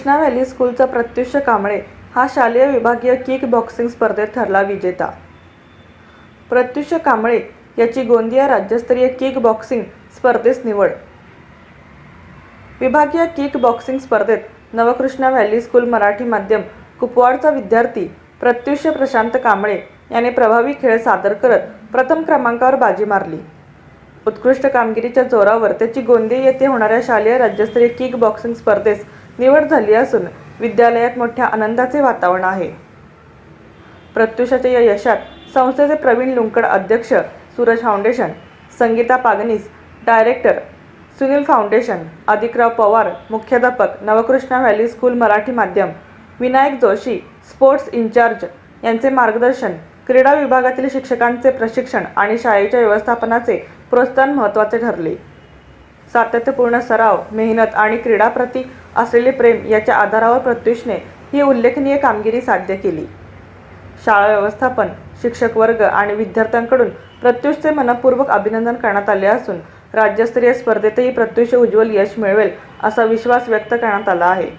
Krishna valley स्कूलचा प्रत्युष कांबळे हा शालेय विभागीय किक बॉक्सिंग स्पर्धेत ठरला विजेता. प्रत्युष कांबळे याची गोंदिया राज्यस्तरीय किक बॉक्सिंग स्पर्धेस निवड. विभागीय किक बॉक्सिंग स्पर्धेत नवकृष्णा व्हॅली स्कूल मराठी माध्यम कुपवाडचा विद्यार्थी प्रत्युष प्रशांत कांबळे याने प्रभावी खेळ सादर करत प्रथम क्रमांकावर बाजी मारली. उत्कृष्ट कामगिरीच्या जोरावर त्याची गोंदिया येथे होणाऱ्या शालेय राज्यस्तरीय किक बॉक्सिंग स्पर्धेस निवड झाली असून विद्यालयात मोठ्या आनंदाचे वातावरण आहे. प्रत्युषाच्या या यशात संस्थेचे प्रवीण लुंकड अध्यक्ष Suraj foundation Sangeeta Pagnis director Sunil foundation Adhikrao Pawar मुख्याध्यापक नवकृष्णा व्हॅली स्कूल मराठी माध्यम विनायक जोशी स्पोर्ट्स इन्चार्ज यांचे मार्गदर्शन क्रीडा विभागातील शिक्षकांचे प्रशिक्षण आणि शाळेच्या व्यवस्थापनाचे प्रोत्साहन महत्त्वाचे ठरले. सातत्यपूर्ण सराव मेहनत आणि क्रीडाप्रती असलेले प्रेम याच्या आधारावर प्रत्युषने ही उल्लेखनीय कामगिरी साध्य केली. शाळा व्यवस्थापन शिक्षक वर्ग आणि विद्यार्थ्यांकडून प्रत्युषचे मनपूर्वक अभिनंदन करण्यात आले असून राज्यस्तरीय स्पर्धेतही प्रत्युष उज्ज्वल यश मिळवेल असा विश्वास व्यक्त करण्यात आला आहे.